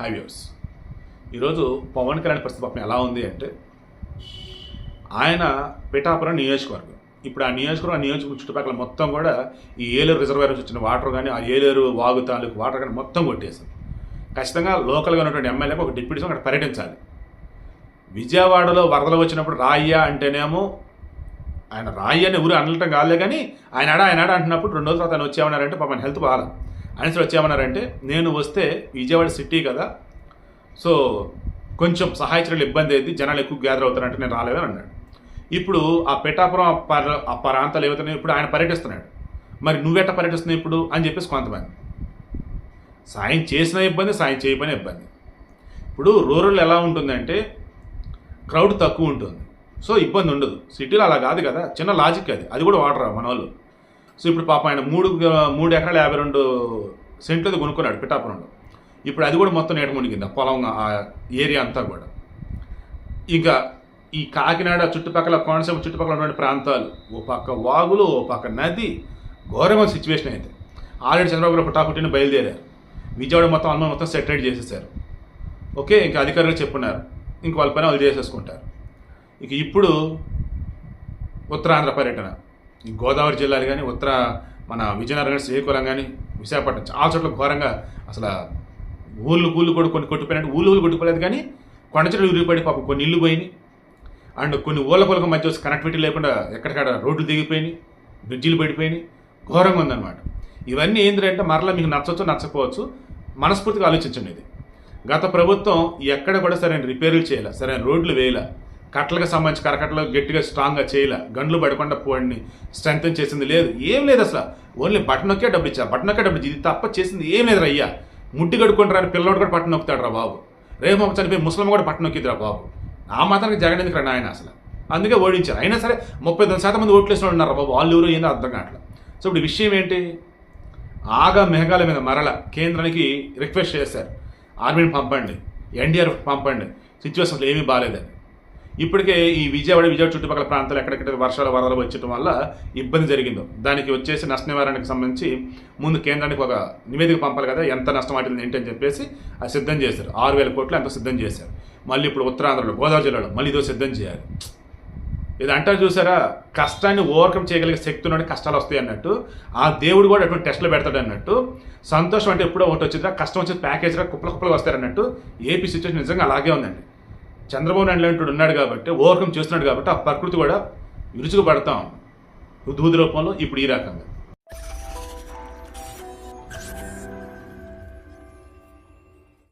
హైవ్యూస్ ఈరోజు పవన్ కళ్యాణ్ పరిస్థితి పాపం ఎలా ఉంది అంటే ఆయన పిఠాపురం నియోజకవర్గం. ఇప్పుడు ఆ నియోజకవర్గం ఆ నియోజకవర్గం చుట్టుపక్కల మొత్తం కూడా ఈ ఏలూరు రిజర్వాయర్ నుంచి వచ్చిన వాటర్ కానీ ఆ ఏలూరు వాగు తాలూకు వాటర్ కానీ మొత్తం కొట్టేసింది ఖచ్చితంగా లోకల్గా ఉన్నటువంటి ఎమ్మెల్యేకి ఒక డిప్యూటీస్ అక్కడ పర్యటించాలి. విజయవాడలో వరదలు వచ్చినప్పుడు రాయ్యా అంటేనేమో ఆయన రాయ్య అని ఊరు అనటం కాలే కానీ ఆయన ఆడ ఆయన ఆడ అంటున్నప్పుడు రెండు రోజుల తర్వాత ఆయన వచ్చేమన్నారంటే పాపం హెల్త్ బాగా అనేసి వచ్చేమన్నారంటే నేను వస్తే విజయవాడ సిటీ కదా సో కొంచెం సహాయ చర్యలు ఇబ్బంది అయింది జనాలు ఎక్కువ గ్యాదర్ అవుతారంటే నేను రాలేదని అన్నాడు. ఇప్పుడు ఆ పెటాపురం ఆ ఆ ప్రాంతాలు ఏవైతున్నాయో ఇప్పుడు ఆయన పర్యటిస్తున్నాడు. మరి నువ్వెట పర్యటిస్తున్నావు ఇప్పుడు? అని చెప్పేసి కొంతమంది. సాయం చేసిన ఇబ్బంది సాయం చేయబోయిన ఇబ్బంది. ఇప్పుడు రూరల్ ఎలా ఉంటుందంటే క్రౌడ్ తక్కువ ఉంటుంది. సో ఇబ్బంది ఉండదు. సిటీలో అలా కాదు కదా చిన్న లాజిక్ అది. అది కూడా వాటర్ మన వాళ్ళు. సో ఇప్పుడు పాప ఆయన మూడు మూడు ఎకరాల యాభై రెండు సెంట్లు కొనుక్కున్నాడు పిఠాపురంలో. ఇప్పుడు అది కూడా మొత్తం నీట మునిగింది ఆ పొలం ఆ ఏరియా అంతా కూడా. ఇంకా ఈ కాకినాడ చుట్టుపక్కల కోనసీమ చుట్టుపక్కల ఉన్నటువంటి ప్రాంతాలు ఓ పక్క వాగులు ఓ పక్క నది ఘోరమైన సిచ్యువేషన్ అయితే. ఆల్రెడీ చంద్రబాబు గారు బయలుదేరారు. విజయవాడ మొత్తం అన్న మొత్తం సెటిల్ చేసేసారు. ఓకే ఇంకా అధికారులు చెప్పున్నారు. ఇంక వాళ్ళ పని వాళ్ళు చేసేసుకుంటారు. ఇక ఇప్పుడు ఉత్తరాంధ్ర పర్యటన. గోదావరి జిల్లాలు కానీ ఉత్తర మన విజయనగరం కానీ శ్రీకాకుళం కానీ విశాఖపట్నం చాలా చోట్ల ఘోరంగా అసలు ఊళ్ళు ఊళ్ళు కూడా కొన్ని కొట్టుకుపోయినట్టు ఊళ్ళు ఊళ్ళు కొట్టుకోలేదు కానీ కొండ చెట్లు విరిగిపడి పాపం కొన్ని ఇల్లు పోయినాయి. అండ్ కొన్ని ఊళ్ళ పొలకు మధ్య వచ్చి కనెక్టివిటీ లేకుండా ఎక్కడికక్కడ రోడ్లు దిగిపోయినాయి బ్రిడ్జిలు పడిపోయినాయి. ఘోరంగా ఉందన్నమాట. ఇవన్నీ ఏంటంటే మరలా మీకు నచ్చవచ్చు నచ్చకపోవచ్చు మనస్ఫూర్తిగా ఆలోచించండి ఇది. గత ప్రభుత్వం ఎక్కడ కూడా సరైన రిపేర్లు చేయాల సరైన రోడ్లు వేయాల. కట్టలకు సంబంధించి కరకట్టలు గట్టిగా స్ట్రాంగ్గా చేయలే? గండ్లు పడకుండా పోండి. స్ట్రెంగ్ చేసింది లేదు. ఏం లేదు అసలు. ఓన్లీ బటన్ నొక్కే డబ్బు ఇచ్చా. బటన్ నొక్కే డబ్బు ఇచ్చి. ఇది తప్ప చేసింది ఏం లేదు అయ్యా. ముట్టి కడుక్కొని రాని పిల్లవాడు కూడా పట్టణ నొక్కుతాడు రా బాబు. రేపు ఒక చనిపోయి ముస్లిం కూడా పట్టణ నొక్కిద్ది రా బాబు. ఆ మాత్రానికి జగన్ ఎందుకు రా ఆయన అసలు? అందుకే ఓడించారు. అయినా సరే ముప్పై తొమ్మిది శాతం మంది ఓట్లేసిన ఉన్నారు బాబు? వాళ్ళు ఎవరు ఏందో అర్థం కావట్లేదు. సో ఇప్పుడు విషయం ఏంటి? ఆగా మేఘాల మీద మరల కేంద్రానికి రిక్వెస్ట్ చేశారు. ఆర్మీని పంపండి. ఎన్డీఆర్ఎఫ్ పంపండి. సిచ్యువేషన్ అసలు ఏమీ బాగాలేదని ఇప్పటికే ఈ విజయవాడ విజయవాడ చుట్టుపక్కల ప్రాంతాలు ఎక్కడెక్కడ వర్షాలు వరదలు వచ్చటం వల్ల ఇబ్బంది జరిగిందో దానికి వచ్చేసి నష్ట నివారణకు సంబంధించి ముందు కేంద్రానికి ఒక నివేదిక పంపాలి కదా ఎంత నష్టం వాటిని ఏంటని చెప్పేసి అది సిద్ధం చేశారు. ఆరు వేల కోట్లు ఎంత సిద్ధం చేశారు. మళ్ళీ ఇప్పుడు ఉత్తరాంధ్రలో గోదావరి జిల్లాలో మళ్ళీ ఇదో సిద్ధం చేయాలి. ఇది అంటారు చూసారా కష్టాన్ని ఓవర్కమ్ చేయగలిగే శక్తి ఉన్నట్టు కష్టాలు వస్తాయి అన్నట్టు ఆ దేవుడు కూడా అటువంటి టెస్ట్లు పెడతాడు అన్నట్టు సంతోషం అంటే ఎప్పుడో ఒకటి వచ్చిందా కష్టం వచ్చి ప్యాకేజ్గా కుప్పలు కుప్పలు వస్తారు అన్నట్టు ఏపీ సిచ్యువేషన్ నిజంగా అలాగే ఉందండి. చంద్రబాబు నాయుడు లాంటి ఉన్నాడు కాబట్టి ఓవర్కమ్ చేస్తున్నాడు కాబట్టి ఆ ప్రకృతి కూడా విరుచుకుపడతాం. దూది రూపంలో ఇప్పుడు ఈ రకంగా.